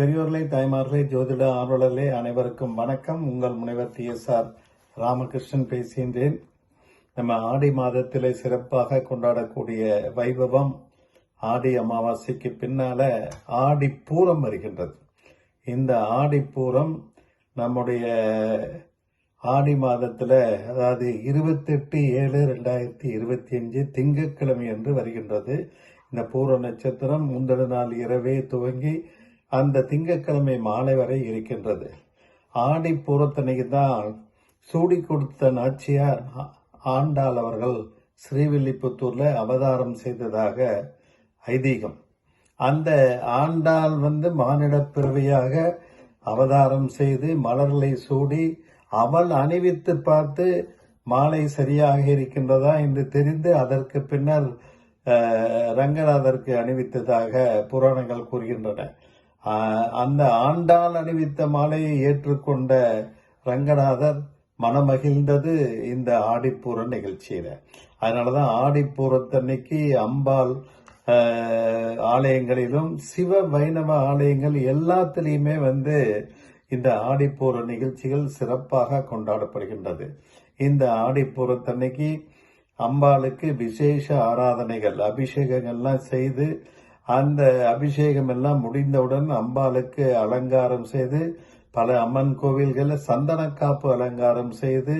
பெரியோர்களே தாய்மார்களே ஜோதிட ஆர்வலர்களே அனைவருக்கும் வணக்கம். உங்கள் முனைவர் டி. எஸ். ஆர். ராமகிருஷ்ணன் பேசுகின்றேன். நம்ம ஆடி மாதத்திலே சிறப்பாக கொண்டாடக்கூடிய வைபவம் ஆடி அமாவாசைக்கு பின்னால ஆடி பூரம் வருகின்றது. இந்த ஆடி பூரம் நம்முடைய ஆடி மாதத்தில் அதாவது இருபத்தெட்டு ஏழு ரெண்டாயிரத்தி இருபத்தி அஞ்சு திங்கட்கிழமை என்று வருகின்றது. இந்த பூர நட்சத்திரம் முந்தின நாள் இரவே துவங்கி அந்த திங்கட்கிழமை மாலை வரை இருக்கின்றது. ஆடி பூரத்தன்னைக்கு தான் சூடி கொடுத்த நாச்சியார் ஆண்டாள் அவர்கள் ஸ்ரீவில்லிபுத்தூர்ல அவதாரம் செய்ததாக ஐதீகம். அந்த ஆண்டாள் வந்து மானிடப் பிறவியாக அவதாரம் செய்து மலர்களை சூடி அவள் அணிவித்து பார்த்து மாலை சரியாக இருக்கின்றதா என்று தெரிந்து அதற்கு பின்னர் ரங்கநாதருக்கு அணிவித்ததாக புராணங்கள் கூறுகின்றன. அந்த ஆண்டாள் அணிவித்த மாலையை ஏற்றுக்கொண்ட ரங்கநாதர் மனமகிழ்ந்தது இந்த ஆடிப்பூர நிகழ்ச்சியில. அதனாலதான் ஆடிப்பூரத்தன்னைக்கு அம்பாள் ஆலயங்களிலும் சிவ வைணவ ஆலயங்கள் எல்லாத்துலேயுமே வந்து இந்த ஆடிப்பூர நிகழ்ச்சிகள் சிறப்பாக கொண்டாடப்படுகின்றது. இந்த ஆடிப்பூரத்தன்னைக்கு அம்பாளுக்கு விசேஷ ஆராதனைகள் அபிஷேகங்கள்லாம் செய்து அந்த அபிஷேகம் எல்லாம் முடிந்தவுடன் அம்பாளுக்கு அலங்காரம் செய்து பல அம்மன் கோவில்களில் சந்தனக்காப்பு அலங்காரம் செய்து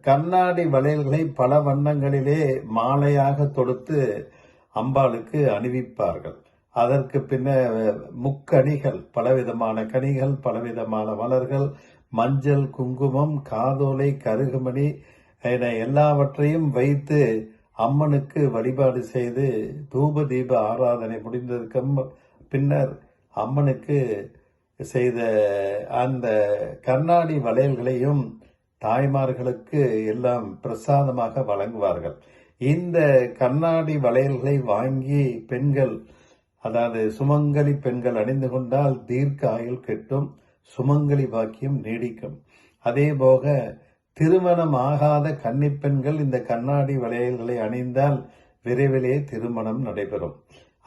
கண்ணாடி வளையல்களை பல வண்ணங்களிலே மாலையாக தொடுத்து அம்பாளுக்கு அணிவிப்பார்கள். அதற்கு பின்ன முக்கணிகள் பலவிதமான கனிகள் பலவிதமான மலர்கள் மஞ்சள் குங்குமம் காதோலை கருகுமணி என எல்லாவற்றையும் வைத்து அம்மனுக்கு வழிபாடு செய்து தூப தீப ஆராதனை முடிந்ததுக்கு பின்னர் அம்மனுக்கு செய்த அந்த கண்ணாடி வளையல்களையும் தாய்மார்களுக்கு எல்லாம் பிரசாதமாக வழங்குவார்கள். இந்த கண்ணாடி வளையல்களை வாங்கி பெண்கள் அதாவது சுமங்கலி பெண்கள் அணிந்து கொண்டால் தீர்க்க ஆயுள் கெட்டும் சுமங்கலி வாக்கியம் நீடிக்கும். அதே போக திருமணம் ஆகாத கன்னிப்பெண்கள் இந்த கண்ணாடி வளையல்களை அணிந்தால் விரைவிலே திருமணம் நடைபெறும்.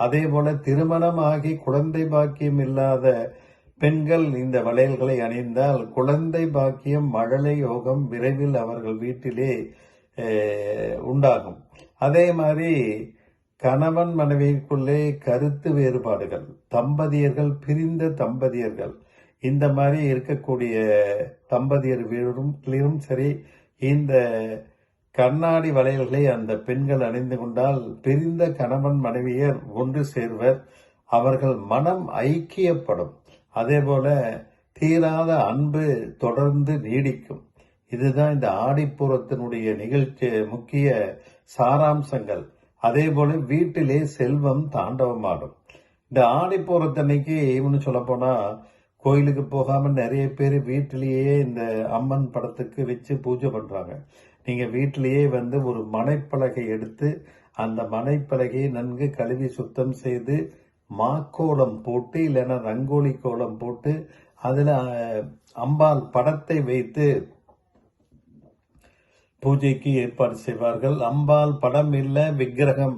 அதே போல திருமணம் ஆகி குழந்தை பாக்கியம் இல்லாத பெண்கள் இந்த வளையல்களை அணிந்தால் குழந்தை பாக்கியம் மழலை யோகம் விரைவில் அவர்கள் வீட்டிலே உண்டாகும். அதே மாதிரி கணவன் மனைவிக்குள்ளே கருத்து வேறுபாடுகள். தம்பதியர்கள் பிரிந்த தம்பதியர்கள் இந்த மாதிரி இருக்கக்கூடிய தம்பதியர் வீரரும் சரி இந்த கண்ணாடி வளையல்களை அந்த பெண்கள் அணிந்து கொண்டால் பிரிந்த கணவன் மனைவியர் ஒன்று சேர்வர் அவர்கள் மனம் ஐக்கியப்படும். அதே போல தீராத அன்பு தொடர்ந்து நீடிக்கும். இதுதான் இந்த ஆடிப்புறத்தினுடைய நிகழ்ச்சி முக்கிய சாராம்சங்கள். அதே போல வீட்டிலே செல்வம் தாண்டவமாடும். இந்த ஆடிப்புறத்தன்னைக்கு இவனு சொல்ல போனா கோயிலுக்கு போகாம நிறைய பேர் வீட்டிலேயே இந்த அம்மன் படத்துக்கு வச்சு பூஜை பண்றாங்க. நீங்க வீட்டிலேயே வந்து ஒரு மனைப்பலகை எடுத்து அந்த மனைப்பலகையை நன்கு கழுவி சுத்தம் செய்து மாக்கோலம் போட்டு இல்லைன்னா ரங்கோலி கோலம் போட்டு அதுல அம்பாள் படத்தை வைத்து பூஜைக்கு ஏற்பாடு செய்வார்கள். அம்பாள் படம் இல்லை விக்கிரகம்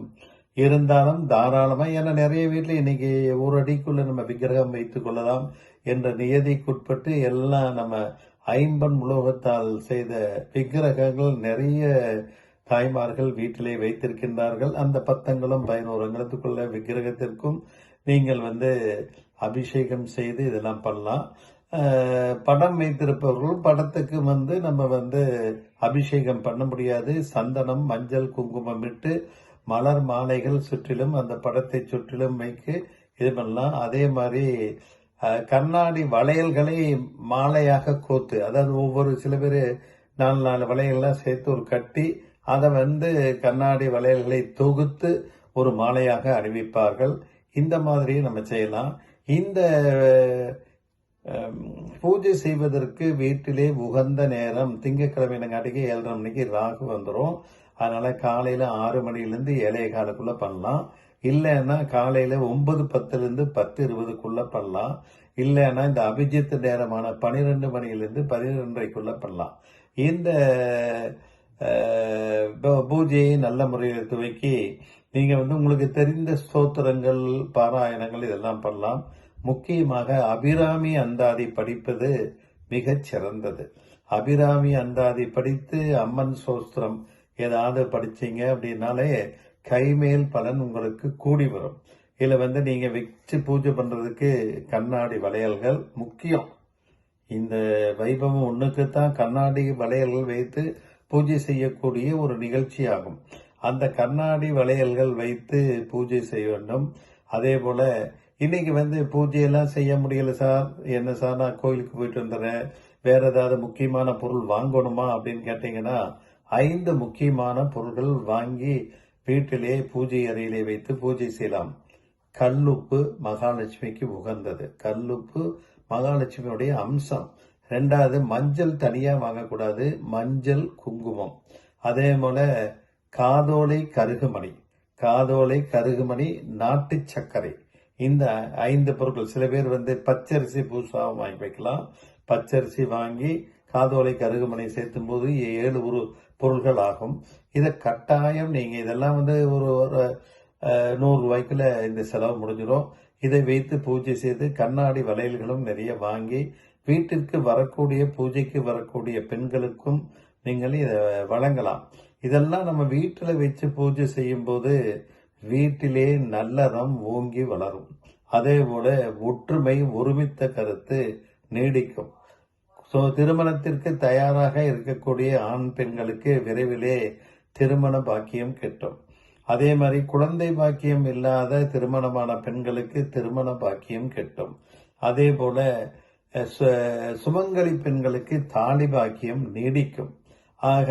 இருந்தாலும் தாராளமா ஏன்னா நிறைய வீட்டில் இன்னைக்கு ஒரு அடிக்குள்ள நம்ம விக்கிரகம் வைத்துக் கொள்ளலாம். என்ற நியதிக்குட்பட்டு எல்லாம் நம்ம ஐம்பன் உலோகத்தால் செய்த விக்கிரகங்கள் நிறைய தாய்மார்கள் வீட்டிலே வைத்திருக்கின்றார்கள். அந்த பத்தங்களும் பதினோரு விக்கிரகத்திற்கும் நீங்கள் வந்து அபிஷேகம் செய்து இதெல்லாம் பண்ணலாம். படம் வைத்திருப்பவர்கள் படத்துக்கு வந்து நம்ம வந்து அபிஷேகம் பண்ண முடியாது. சந்தனம் மஞ்சள் குங்குமம் இட்டு மலர் மாலைகள் சுற்றிலும் அந்த படத்தை சுற்றிலும் வைக்க இது பண்ணலாம். அதே மாதிரி கண்ணாடி வளையல்களை மாலையாக கோத்து அதாவது ஒவ்வொரு சில பேர் நாலு நாலு வளையல்லாம் சேர்த்து ஒரு கட்டி அதை வந்து கண்ணாடி வளையல்களை தொகுத்து ஒரு மாலையாக அணிவிப்பார்கள் இந்த மாதிரி நம்ம செய்யலாம். இந்த பூஜை செய்வதற்கு வீட்டிலே உகந்த நேரம் திங்கக்கிழமைங்காட்டிக்கு ஏழரை மணிக்கு ராகு வந்துடும் அதனால காலையில ஆறு மணிலேருந்து ஏழைய காலக்குள்ளே பண்ணலாம். இல்லைன்னா காலையில் ஒன்பது பத்துலேருந்து பத்து இருபதுக்குள்ளே பண்ணலாம். இல்லைன்னா இந்த அபிஜித் நேரமான பன்னிரெண்டு மணியிலிருந்து பதினொன்றைக்குள்ளே பண்ணலாம். இந்த பூஜையை நல்ல முறையில் துவக்கி நீங்கள் வந்து உங்களுக்கு தெரிந்த ஸ்தோத்திரங்கள் பாராயணங்கள் இதெல்லாம் பண்ணலாம். முக்கியமாக அபிராமி அந்தாதி படிப்பது மிகச் சிறந்தது. அபிராமி அந்தாதி படித்து அம்மன் சோஸ்திரம் ஏதாவது படிச்சீங்க அப்படின்னாலே கைமேல் பலன் உங்களுக்கு கூடி வரும். இதில் வந்து நீங்கள் வச்சு பூஜை பண்ணுறதுக்கு கண்ணாடி வளையல்கள் முக்கியம். இந்த வைபவம் ஒன்றுக்கு தான் கண்ணாடி வளையல்கள் வைத்து பூஜை செய்யக்கூடிய ஒரு நிகழ்ச்சி ஆகும் அந்த கண்ணாடி வளையல்கள் வைத்து பூஜை செய்ய வேண்டும். அதே போல் இன்னைக்கு வந்து பூஜையெல்லாம் செய்ய முடியல சார். என்ன சார் நான் கோயிலுக்கு போயிட்டு வந்துடுறேன். வேற ஏதாவது முக்கியமான பொருள் வாங்கணுமா அப்படின்னு கேட்டிங்கன்னா ஐந்து முக்கியமான பொருட்கள் வாங்கி வீட்டிலே பூஜை அறையிலே வைத்து பூஜை செய்யலாம். கல்லுப்பு மகாலட்சுமிக்கு உகந்தது. கல்லுப்பு மகாலட்சுமியுடைய அம்சம். ரெண்டாவது மஞ்சள் தனியா வாங்கக்கூடாது. மஞ்சள் குங்குமம். அதே போல காதோலை கருகுமணி. காதோலை கருகுமணி நாட்டு சர்க்கரை. இந்த ஐந்து பொருட்கள். சில பேர் வந்து பச்சரிசி பூசாவும் வாங்கி வைக்கலாம். பச்சரிசி வாங்கி காதோலை கருகுமணி சேர்த்தும் போது ஏழு ஒரு பொருள்கள் ஆகும் இதை கட்டாயம் நீங்கள் இதெல்லாம் வந்து ஒரு ஒரு, நூறு ரூபாய்க்குள்ள இந்த செலவு முடிஞ்சிடும் இதை வைத்து பூஜை செய்து கண்ணாடி வளையல்களும் நிறைய வாங்கி வீட்டிற்கு வரக்கூடிய பூஜைக்கு வரக்கூடிய பெண்களுக்கும் நீங்கள் இதை வழங்கலாம். இதெல்லாம் நம்ம வீட்டில் வச்சு பூஜை செய்யும்போது வீட்டிலே நல்லறம் ஓங்கி வளரும். அதே போல ஒற்றுமை ஒருமித்த கருத்து நீடிக்கும். ஸோ திருமணத்திற்கு தயாராக இருக்கக்கூடிய ஆண் பெண்களுக்கு விரைவிலே திருமண பாக்கியம் கிட்டும். அதே மாதிரி குழந்தை பாக்கியம் இல்லாத திருமணமான பெண்களுக்கு திருமண பாக்கியம் கிட்டும். அதே போல சு- சுமங்கலி பெண்களுக்கு தாலி பாக்கியம் நீடிக்கும். ஆக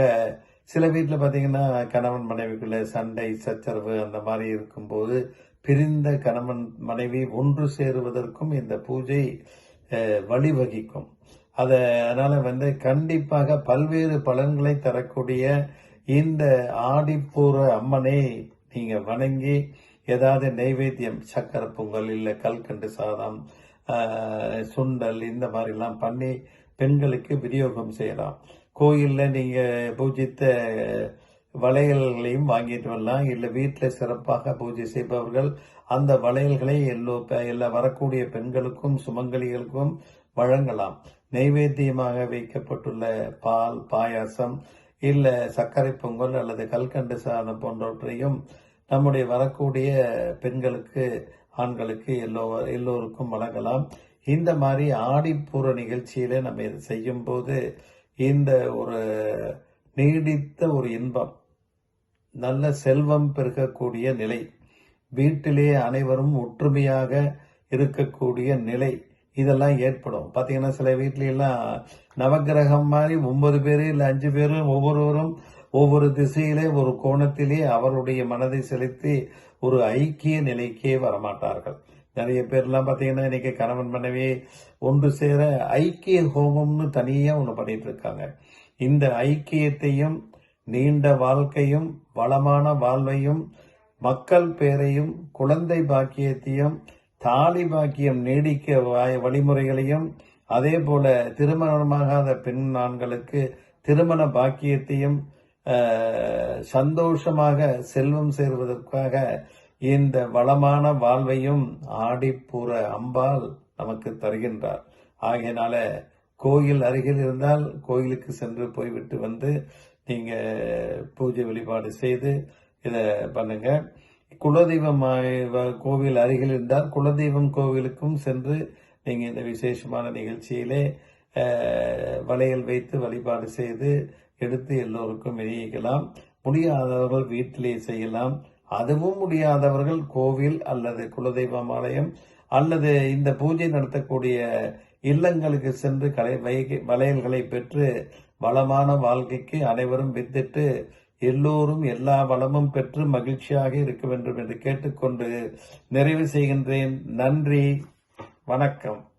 சில வீட்டில் பார்த்தீங்கன்னா கணவன் மனைவிக்குள்ள சண்டை சச்சரவு அந்த மாதிரி இருக்கும்போது பிரிந்த கணவன் மனைவி ஒன்று சேருவதற்கும் இந்த பூஜை வழிவகிக்கும். அதை அதனால் வந்து கண்டிப்பாக பல்வேறு பலன்களை தரக்கூடிய இந்த ஆடிப்பூர அம்மனை நீங்கள் வணங்கி ஏதாவது நைவேத்தியம் சக்கரை பொங்கல் இல்லை கல்கண்டு சாதம் சுண்டல் இந்த மாதிரிலாம் பண்ணி பெண்களுக்கு விநியோகம் செய்யலாம். கோயிலில் நீங்கள் பூஜித்த வளையல்களையும் வாங்கிட்டு வரலாம். இல்லை வீட்டில் சிறப்பாக பூஜை செய்பவர்கள் அந்த வளையல்களை எல்லோ எல்லா வரக்கூடிய பெண்களுக்கும் சுமங்கலிகளுக்கும் வழங்கலாம். நைவேத்தியமாக வைக்கப்பட்டுள்ள பால் பாயாசம் இல்ல சர்க்கரை பொங்கல் அல்லது கல்கண்டு சாதம் போன்றவற்றையும் நம்முடைய வரக்கூடிய பெண்களுக்கு ஆண்களுக்கு எல்லோ எல்லோருக்கும் வழங்கலாம். இந்த மாதிரி ஆடிப்பூர நிகழ்ச்சியில நம்ம இதை செய்யும் போது இந்த ஒரு நீடித்த ஒரு இன்பம் நல்ல செல்வம் பெருகக்கூடிய நிலை வீட்டிலே அனைவரும் ஒற்றுமையாக இருக்கக்கூடிய நிலை இதெல்லாம் ஏற்படும். பார்த்தீங்கன்னா சில வீட்லையெல்லாம் நவகிரகம் நவக்கிரகம் மாதிரி ஒன்பது பேர் இல்லை அஞ்சு பேர் ஒவ்வொருவரும் ஒவ்வொரு திசையிலே ஒரு கோணத்திலே அவருடைய மனதை செலுத்தி ஒரு ஐக்கிய நிலைக்கே வரமாட்டார்கள். நிறைய பேர்லாம் பார்த்தீங்கன்னா இன்னைக்கு கணவன் மனைவி ஒன்று சேர ஐக்கிய ஹோமம்னு தனியாக ஒன்று பண்ணிட்டு இருக்காங்க. இந்த ஐக்கியத்தையும் நீண்ட வாழ்க்கையும் வளமான வாழ்வையும் மக்கள் பேரையும் குழந்தை பாக்கியத்தையும் தாலி பாக்கியம் நீடிக்க வாய்- வழிமுறைகளையும் அதே போல திருமணமாகாத பெண் ஆண்களுக்கு திருமண பாக்கியத்தையும் சந்தோஷமாக செல்வம் சேர்வதற்காக இந்த வளமான வாழ்வையும் ஆடிப்புற அம்பாள் நமக்கு தருகின்றார். ஆகையினால கோயில் அருகில் இருந்தால் கோயிலுக்கு சென்று போய்விட்டு வந்து நீங்க பூஜை வழிபாடு செய்து இதை பண்ணுங்க. குலதெய்வம் கோவில் அருகில் இருந்தால் குலதெய்வம் கோவிலுக்கும் சென்று நீங்க இந்த விசேஷமான நிகழ்ச்சியிலே வளையல் வைத்து வழிபாடு செய்து எடுத்து எல்லோருக்கும் விநியோகிக்கலாம் முடியாதவர்கள் வீட்டிலே செய்யலாம். அதுவும் முடியாதவர்கள் கோவில் அல்லது குலதெய்வம் ஆலயம் அல்லது இந்த பூஜை நடத்தக்கூடிய இல்லங்களுக்கு சென்று கலை வளையல்களை பெற்று வளமான வாழ்க்கைக்கு அனைவரும் வித்திட்டு எல்லோரும் எல்லா வளமும் பெற்று மகிழ்ச்சியாக இருக்க வேண்டும் என்று கேட்டுக்கொண்டு நிறைவு செய்கின்றேன். நன்றி. வணக்கம்.